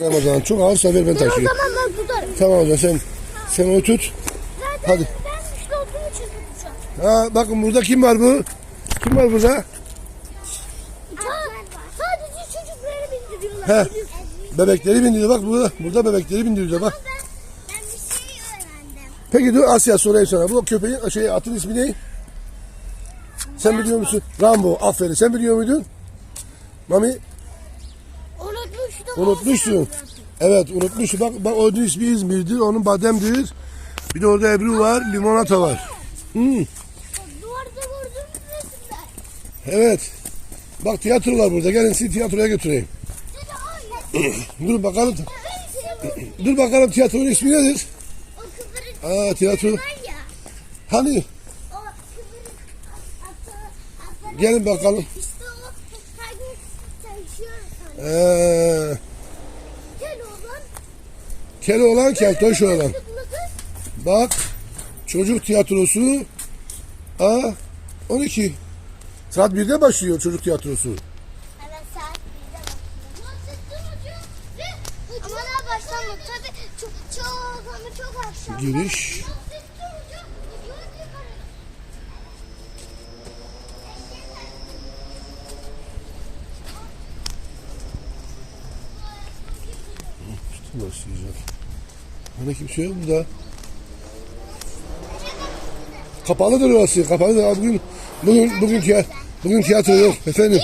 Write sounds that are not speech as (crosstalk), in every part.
Ramazan çok ağır sefer ben O taşıyayım. zaman ben tutarım. Tamam o zaman sen sen onu tut. Zaten Hadi. ben güçlü olduğum için tutacağım. Ha bakın burada kim var bu? Kim var burada? Ha, sadece çocukları bindiriyorlar. He. Bebekleri bindiriyor bak burada. Burada bebekleri bindiriyor bak. Ben, ben bir şey öğrendim. Peki dur Asya sorayım sana. Bu köpeğin şey atın ismi ne? Sen biliyor musun? Rambo. Aferin. Sen biliyor muydun? Mami. Unutmuşsun. Evet unutmuşsun. Bak, bak onun ismi İzmir'dir. Onun bademdir. Bir de orada Ebru var. Limonata var. Hmm. Evet. Bak tiyatrolar burada. Gelin sizi tiyatroya götüreyim. (clears throat) Dur bakalım. Dur bakalım tiyatronun ismi nedir? o Aa tiyatro. var ya. Hani? O Gelin bakalım. O sana. Ee. Kel olan keltoş olan. Bak çocuk tiyatrosu A 12. Saat 1'de başlıyor çocuk tiyatrosu. Evet saat 1'de başlıyor. Ama daha başlamadı. Tabii çok, çok ama çok akşam. Giriş. Başlayacak. Hani kimse yok burada. Kapalıdır orası. Kapalıdır. Abi Bugün bugün bugün tiya- bugün tiyatro yok efendim.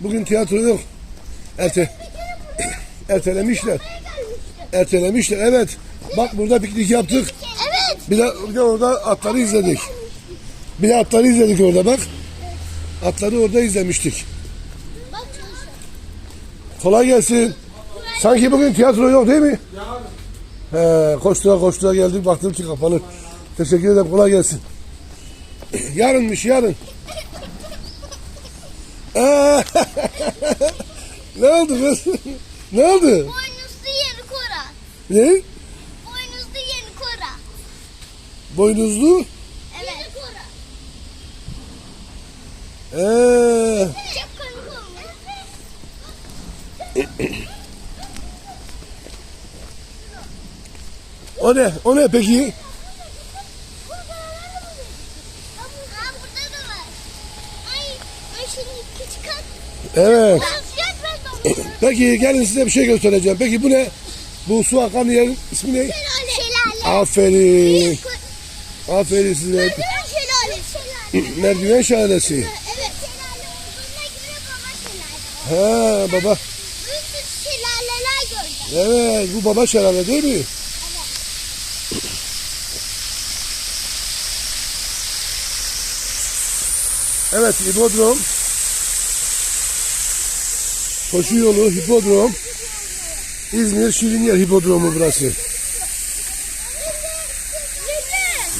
Bugün tiyatro yok. Erte ertelemişler. Ertelemişler. Evet. Bak burada piknik yaptık. Evet. Bir de, bir de orada atları izledik. Bir de atları izledik orada bak. Atları orada izlemiştik. Kolay gelsin. Sanki bugün tiyatro yok değil mi? He, koştura koştura geldik baktım ki kapalı. Teşekkür ederim kolay gelsin. (clears throat) Yarınmış yarın. (laughs) Ne oldu kız? (laughs) ne oldu? Boynuzlu yeni kora. Ne? Boynuzlu yeni kora. Boynuzlu. Evet. Yeni kora. Ee, Çok komik olmuş. (clears throat) o ne? O ne peki? Evet. Peki gelin size bir şey göstereceğim. Peki bu ne? Bu su akan yerin ismi ne? Şelale. Aferin. Aferin size. Merdiven şelale. Şelale. Merdiven şelalesi. Evet. Göre baba büyük şelaleler gördüm. Evet bu baba şelale değil mi? Evet hipodrom. Koşu yolu hipodrom. İzmir Şirinyer hipodromu burası.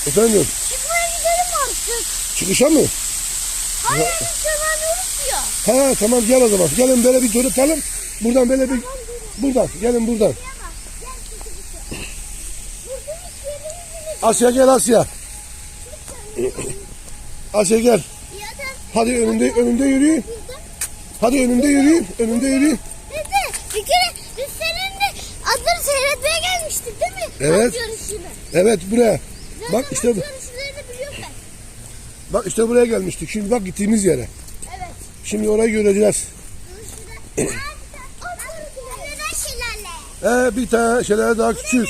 Efendim Çıkmaya gidelim artık. çıkışa mı? Hayır istemiyoruz ya. Ha tamam gel o zaman. Gelin böyle bir dönüp Buradan böyle bir buradan gelin buradan. Asya gel Asya. Asya gel. Hadi önünde önünde yürüyün. Hadi önünde yürüyün. Önünde yürüyün. Dede bir kere biz seninle atları seyretmeye gelmiştik değil mi? Evet. At yarışını. Evet buraya. Zaten Bak işte bu. Bak işte buraya gelmiştik. Şimdi bak gittiğimiz yere. Evet. Şimdi orayı göreceğiz. Ee, bir tane şelale daha küçük.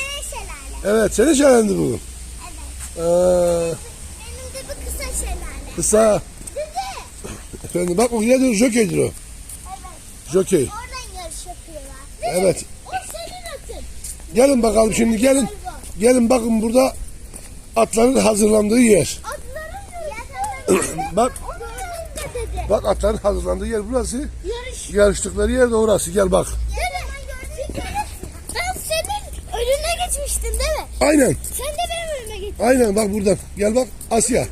Evet senin şelalendi bu. Evet. Ee, Benim de bir kısa şelale. kısa. Efendim bak o nedir? Jokeydir o. Evet. Jokey. Oradan yarış yapıyorlar. Evet. O senin atın. Gelin bakalım şimdi gelin. Gelin bakın burada atların hazırlandığı yer. Atların (clears throat) Bak Orada dede. bak atların hazırlandığı yer burası. Yarış. Yarıştıkları yer de orası. Gel bak. Dede. Ben senin önüne geçmiştim değil mi? Aynen. Sen de benim önüme geçtin. Aynen bak buradan. Gel bak Asya.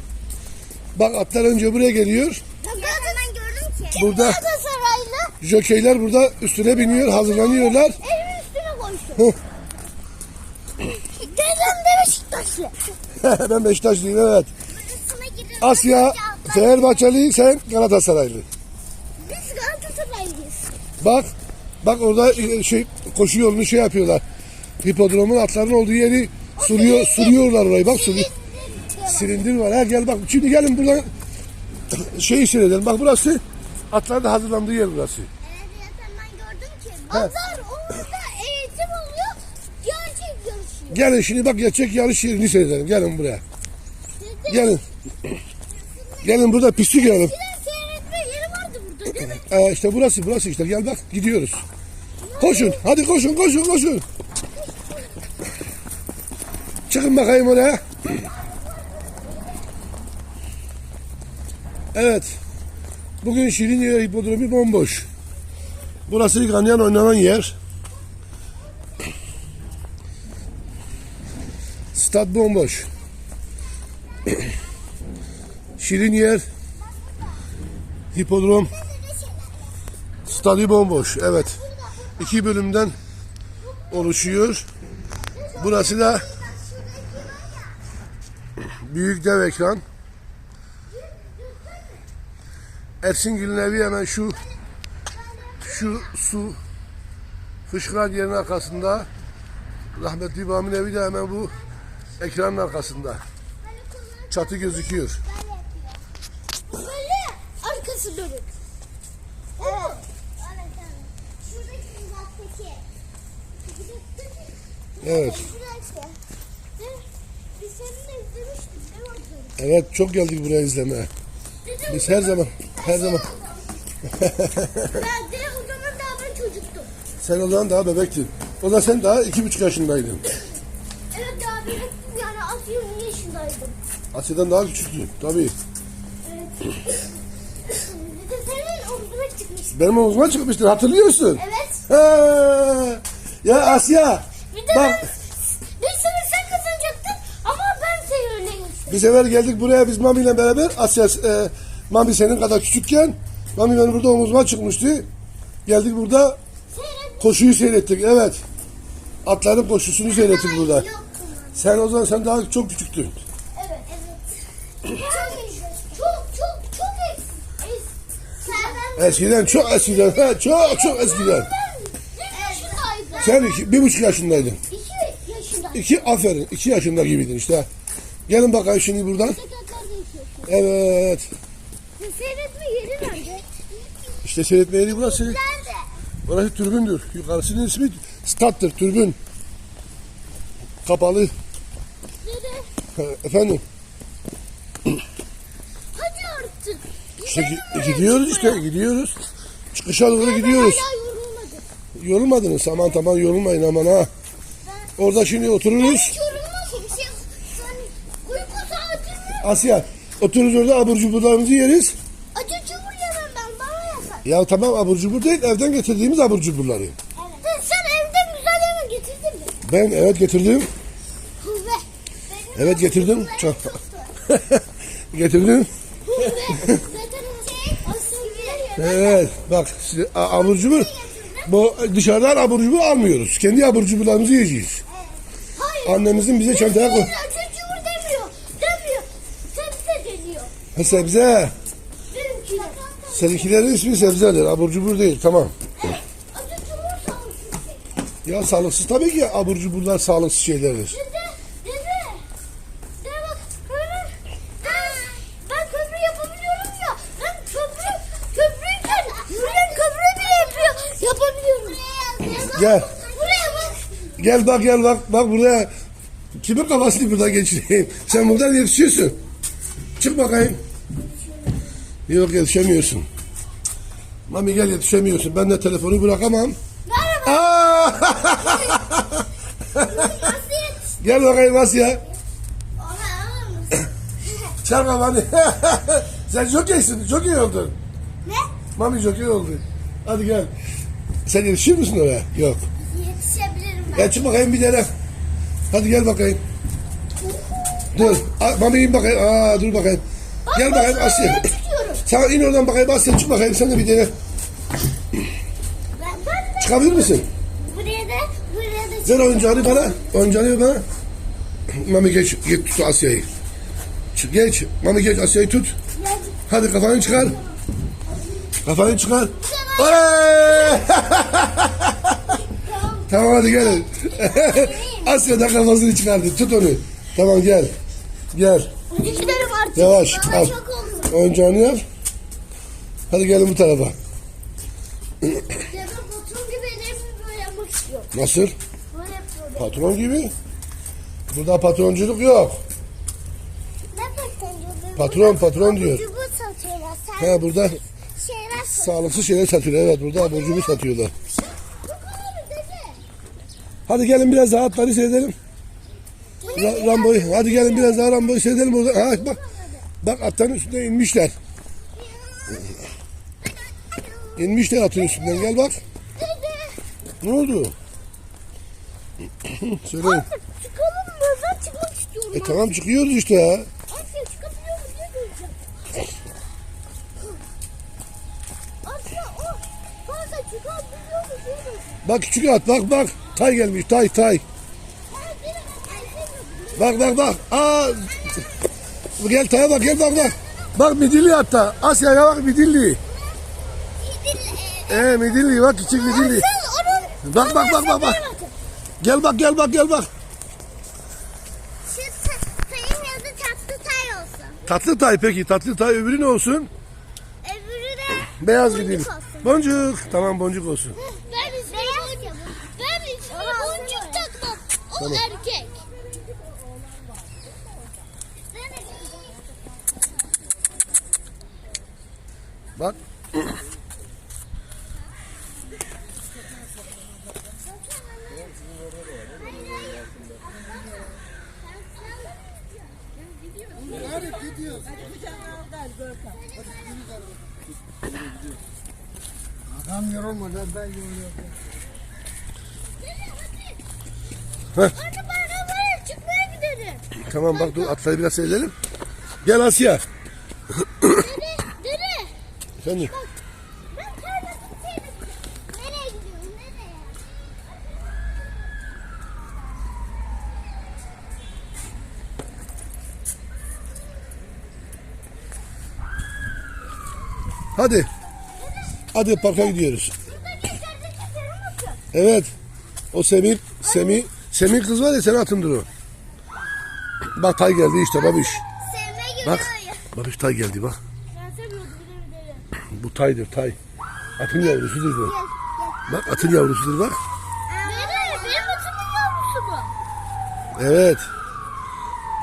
Bak atlar önce buraya geliyor. Ben hemen gördüm ki. Burada- Galatasaraylı Jokeyler burada üstüne biniyor, hazırlanıyorlar. elimin üstüne koysun. Dedem de Beşiktaşlı. (laughs) ben Beşiktaşlıyım evet. Burasına girelim. Asya Fenerbahçeli, sen Galatasaraylı. Biz Galatasaraylıyız. Bak Bak orada e, şey koşu yolunu şey yapıyorlar. Hipodromun atların olduğu yeri sürüyor, sürüyorlar orayı. Bak sürüyor. Silindir var. Ha gel bak. Şimdi gelin buradan şeyi seyredelim. Bak burası atların da hazırlandığı yer burası. Evet zaten ben gördüm ki. Pazar orada eğitim oluyor. Gerçek yarışıyor. Gelin şimdi bak gerçek yarış yerini seyredelim. Gelin buraya. Sizde Gelin. Gelin burada pislik eskiden seyretme yeri vardı burada değil mi? Ee, işte burası burası işte. Gel bak gidiyoruz. Koşun. Hadi koşun koşun koşun. Çıkın bakayım oraya. Evet. Bugün Şirinye Hipodromu bomboş. Burası ganyan oynanan yer. Stad bomboş. Şirin yer. Hipodrom. Stadı bomboş. Evet. İki bölümden oluşuyor. Burası da büyük dev ekran. Ersin evi hemen şu şu su fışkıran yerin arkasında. Rahmetli İbrahim'in evi de hemen bu ekranın arkasında. Çatı gözüküyor. Böyle arkası dönük. Evet. Evet, evet. Çok geldik buraya izlemeye. Biz her zaman her zaman Ben de o zaman daha ben çocuktum. sen o zaman daha bebektin. O da sen daha iki buçuk yaşındaydın. Evet daha bir yani az 20 yaşındaydım. Asya'dan daha küçüktün tabii. Evet. Bir de senin omzuna çıkmıştı. Benim omzuma çıkmıştır hatırlıyorsun. Evet. Ha. Ya Asya Bir de bak ben, bir sefer geldik buraya biz Mami ile beraber Asya e, Mami senin kadar küçükken Mami benim burada omuzuma çıkmıştı. Geldik burada koşuyu seyrettik evet. Atların koşusunu seyrettik burada. Sen o zaman sen daha çok küçüktün. Evet. Evet. Çok çok çok çok eski. Sen Eskiden çok eskiden ha, çok çok eskiden. Sen iki, bir buçuk yaşındaydın. İki yaşındaydın. İki aferin iki yaşında gibiydin işte. Gelin bakalım şimdi buradan. Evet. Seyretme yeri nerede? İşte seyretme yeri burası. Nerede? Burası türbündür. Yukarısının ismi stattır, türbün. Kapalı. Nerede? Ha, Efendim, Hadi artık. işte gi- oraya gidiyoruz işte, çıkmaya. gidiyoruz. Çıkışa doğru Ben gidiyoruz. yorulmadım. Yorulmadınız, aman tamam yorulmayın aman ha. Orada şimdi otururuz. Şey, Asya, otururuz orada abur cuburlarımızı yeriz. Ya tamam abur cubur değil, evden getirdiğimiz abur cuburları. Evet. Sen evden güzel yemek getirdin mi? Ben evet getirdim. Evet getirdim. Çok. Getirdim. (laughs) Şey, Evet bak size a- abur cubur. Bu dışarıdan abur cubur almıyoruz. Kendi abur cuburlarımızı yiyeceğiz. Hayır. Annemizin bize çantaya koy. Acı çubur demiyor. Demiyor. Sebze deniyor. Ha, sebze. Seninkilerin ismi sebzedir. Abur cubur değil. Tamam. Ya sağlıksız tabii ki abur cuburlar sağlıksız şeylerdir. Dede, dede. Dede bak, köprü. Ben, ben köprü yapabiliyorum ya. Ben köprü, köprüyken yürüyen köprü bile yapıyor. Yapabiliyorum. Gel. Buraya bak. Gel bak gel bak. Bak buraya. Kimin kafasını buradan geçireyim? Sen buradan yetişiyorsun. Çık bakayım. Yok yetişemiyorsun. Mami gel yetişemiyorsun. Ben de telefonu bırakamam. Aa! Gel bakayım Asya. (coughs) Çal kafanı. (laughs) Sen. Çok iyi oldun. ne? Mami çok iyi oldu. Hadi gel. Sen yetişir misin oraya? Yok. Yetişebilirim ben. Gel çık bakayım bir tane. Hadi gel bakayım. Dur. Mami in bakayım. Aa, dur bakayım. Gel bakayım Asya. Sen in oradan bakayım Asya. Çık bakayım sen de bir tane. Ben, ben de. Çıkabilir misin? Buraya da, buraya da. Ver oyuncağını bana. Oyuncağını bana. Mami geç. Git tut Asya'yı. Çık geç. Mami geç Asya'yı tut. Hadi kafanı çıkar. Kafanı çıkar. (laughs) Tamam hadi gelin. (laughs) Asya da kafasını çıkardı. Tut onu. Tamam gel. Gel. Yavaş al. Oyuncağını al. Hadi gelin bu tarafa. Ya ben patron gibi ellerimi böyle yapmak istiyorum. Nasıl? Böyle yapıyorum. Patron gibi. Burada patronculuk yok. Ne patron Patron, patron diyor. Cubu satıyorlar. Sen Ha burada şeyler satıyorlar. sağlıksız şeyler satıyorlar. Evet burada abur cubur satıyorlar. Hadi gelin biraz daha atları seyredelim. Ra- Rambo'yu. Hadi gelin biraz daha Rambo'yu seyredelim burada. Ha bak. Bak atların üstüne inmişler. İnmişler atın üstünden. Gel bak. Dede. Ne oldu? (clears throat) Söyle. Artık çıkalım mı? Ben çıkmak istiyorum. E tamam çıkıyoruz işte ya. Asya çıkabiliyor mu diye göreceğim. Asya o. Kanka çıkabiliyor mu diye göreceğim. Bak küçük at bak bak. Tay gelmiş tay tay. Bak bak bak. Aa. Gel taya bak gel bak bak. Bak midilli hatta. Asya'ya bak midilli. Ee midilli bak küçük midilli. Bak, bak, bak, bak, bak. Gel bak gel bak gel bak. Şu yazı tatlı tay olsun. Tatlı tay peki tatlı tay öbürü ne olsun? Öbürü de Beyaz boncuk olsun. Boncuk. Tamam boncuk olsun. Ben ismini boncuk. Ben ismini boncuk takmam. O Tamam. erkek. Bak. Adam yorulmadan ben yoruluyorum. Heh. Anne bana çıkmaya gidelim. Tamam bak dur atları biraz seyredelim. Gel Asya. Dede, dede. Efendim. Ben Hadi. Hadi parka gidiyoruz. Evet. O Semih, Semih, Semih kız var ya sen atın dur o. Bak tay geldi işte babiş. Bak. Babiş tay geldi bak. Bu taydır tay. Atın yavrusudur bu. Bak atın yavrusudur bak. Evet.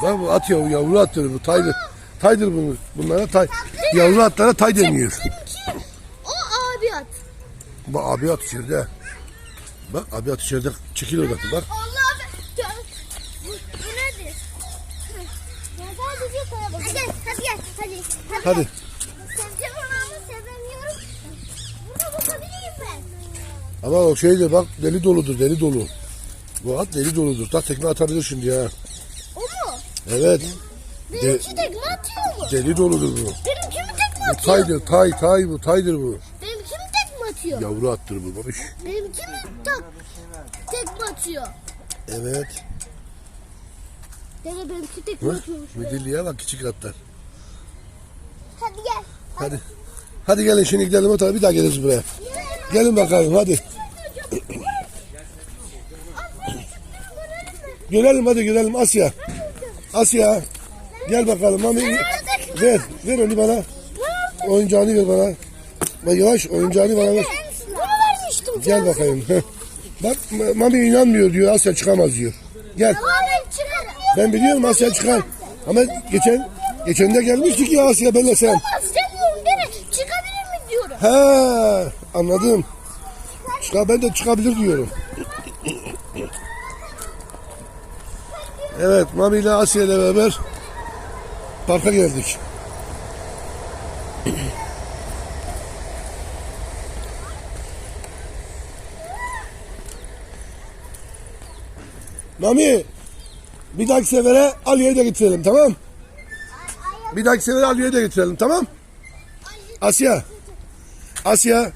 Bak bu at yavru, yavru attır bu taydır. Taydır bunu. Bunlara tay. Yavru atlara tay deniyor. Benimki o abi at. Bak abi at içeride. Bak abi at içeride çekil oradan bak. Allah. Ya, Bu, bu nedir? Hadi hadi gel. Hadi. Hadi. Seveceğim ama sevemiyorum. Buna bakabilirim ben. Ama o şey de bak deli doludur deli dolu. Bu at deli doludur. Tak tekme atabilir şimdi ya. O mu? Evet. Benimki tekme atıyor mu? Deli doludur bu. Benimki Bu atıyor? taydır tay tay bu taydır bu. Benimki mi tekme atıyor? Yavru attır bu babiş. Benimki mi tak tekme atıyor? Evet. Dede benimki tekme Hı? atıyormuş. Midilliye bak küçük atlar. Hadi gel. Hadi. Hadi gelin şimdi gidelim o tarafa bir daha geliriz buraya. Gelin bakalım hadi. Görelim hadi görelim Asya. Asya. Gel bakalım mami. Ver. Ver onu bana. Oyuncağını ver bana. Bak yavaş oyuncağını bana ver. Bunu vermiştim. Gel bakayım. Bak ma- mami inanmıyor diyor Asya çıkamaz diyor. Gel. Ben biliyorum Asya çıkar. Ama geçen geçen de gelmiştik ya Asya benle sen. Çıkabilir mi diyorum. He anladım. Çıkar ben de çıkabilir diyorum. Evet Mami ile Asya ile beraber parka geldik. Mami bir dahaki sefere Ali'ye de getirelim tamam? Bir dahaki sefere Ali'ye de getirelim tamam? Asya. Asya.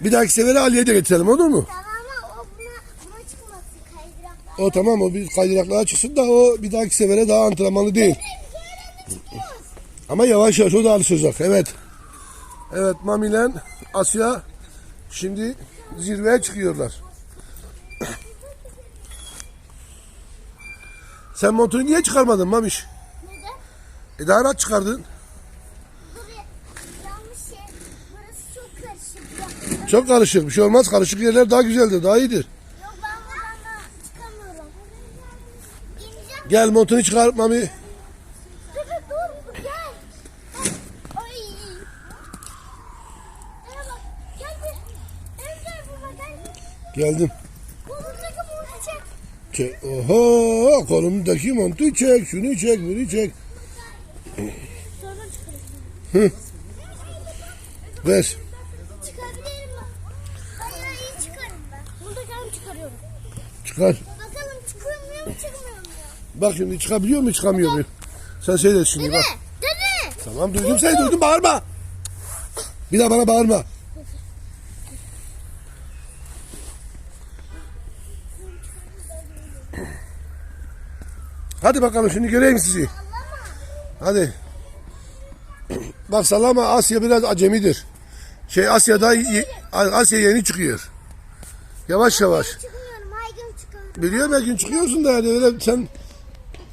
Bir dahaki sefere Ali'ye de getirelim olur mu? Tamam ama o buna, buna çıkmasın kaydıraklar. O tamam o bir kaydıraklara çıksın da o bir dahaki sefere daha antrenmanlı değil. Ama yavaş yavaş o da alışacak evet. Evet Mami ile Asya Şimdi zirveye çıkıyorlar. Sen montunu niye çıkarmadın Mamiş? Neden? E daha rahat çıkardın. Buraya yanlış şey. Burası çok karışık. Ya. Çok karışık. Bir şey olmaz. Karışık yerler daha güzeldir. Daha iyidir. Yok ben buradan da çıkamıyorum. İneceğim. Gel montunu çıkar Mami. Geldim. Çek. Çek. Oho kolumdaki montu çek. Şunu çek. Bunu çek. Çıkarım. Ver. Çıkabilirim ben. Bayağı iyi çıkarım ben. Burada kendim çıkarıyorum. Çıkar. Bakalım çıkıyor mu çıkmıyor mu? Bak şimdi çıkabiliyor mu çıkamıyor mu? Sen seyret şimdi bak. Dede. Tamam duydum seni duydum bağırma. Bir daha bana bağırma. Hadi bakalım şimdi göreyim sizi. Hadi. (clears throat) Bak sallama Asya biraz acemidir. Şey Asya'da Asya yeni çıkıyor. Yavaş yavaş. Biliyorum her gün çıkıyorsun da yani öyle sen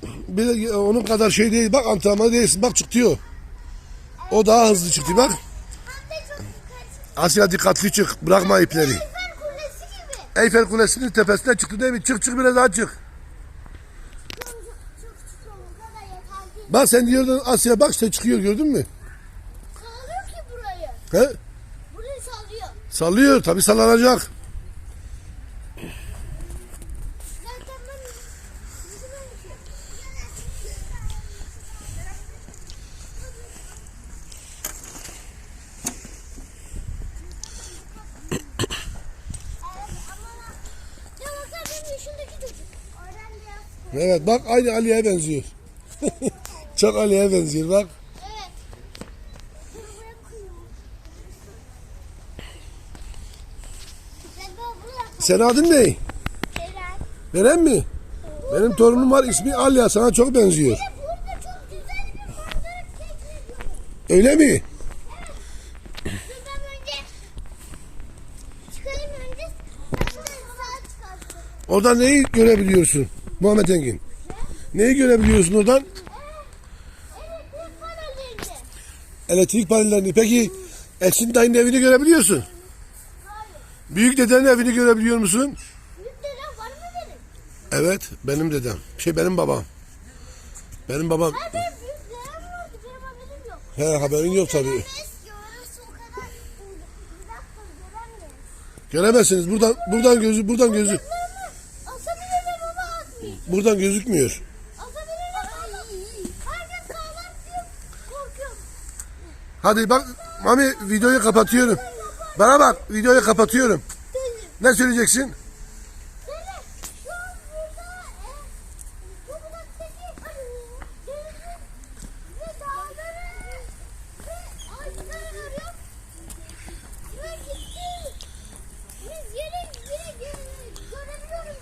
(clears throat) bir onun kadar şey değil. Bak antrenmanı değilsin. Bak çıkıyor. O daha hızlı çıktı bak. Asya dikkatli çık. Bırakma ipleri. Eyfel Kulesi gibi. Eyfel Kulesi'nin tepesine çıktı değil mi? Çık çık biraz daha çık. Çok çok çıkıyorum. O kadar yeter değil. Bak sen diyordun Asya bak işte çıkıyor gördün mü? Sallıyor ki burayı. He? Burayı sallıyor. Sallıyor tabi sallanacak. Zaten ben Ya bakar benim yaşındaki çocuk. Oradan biraz. Evet bak aynı Ali'ye benziyor. (laughs) Çok Ali'ye benziyor bak. Evet. Senin adın ne? Veren mi? Benim torunum var ismi Alya sana çok benziyor. Çok. Öyle mi? Oradan neyi görebiliyorsun Muhammed Engin? Neyi görebiliyorsun oradan? Elektrik panellerini. Peki Esin dayının evini görebiliyorsun. Hayır. Büyük dedenin evini görebiliyor musun? Büyük dedem var mı benim? Evet benim dedem. Şey benim babam. Benim babam. Ha benim büyük dedem vardı. Benim haberim yok. He haberin yok tabii. Göremezsiniz. Buradan buradan gözü buradan gözü buradan gözükmüyor. Hadi bak Mami videoyu kapatıyorum. Bana bak videoyu kapatıyorum. Ne söyleyeceksin?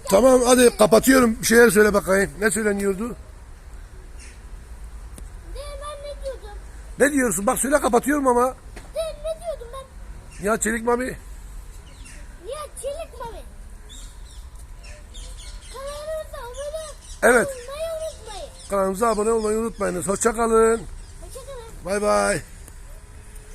Tamam hadi kapatıyorum. Bir şeyler söyle bakayım. Ne söyleniyordu? Ne ben ne diyordum? Ne diyorsun? Bak söyle kapatıyorum ama. Ne, ne diyordum ben? Ya Çelik Mami. Ya çelik mami. Kanalımıza abone Evet. olmayı unutmayın. Kanalımıza abone olmayı unutmayınız. Hoşça kalın. Hoşçakalın. Bay bay.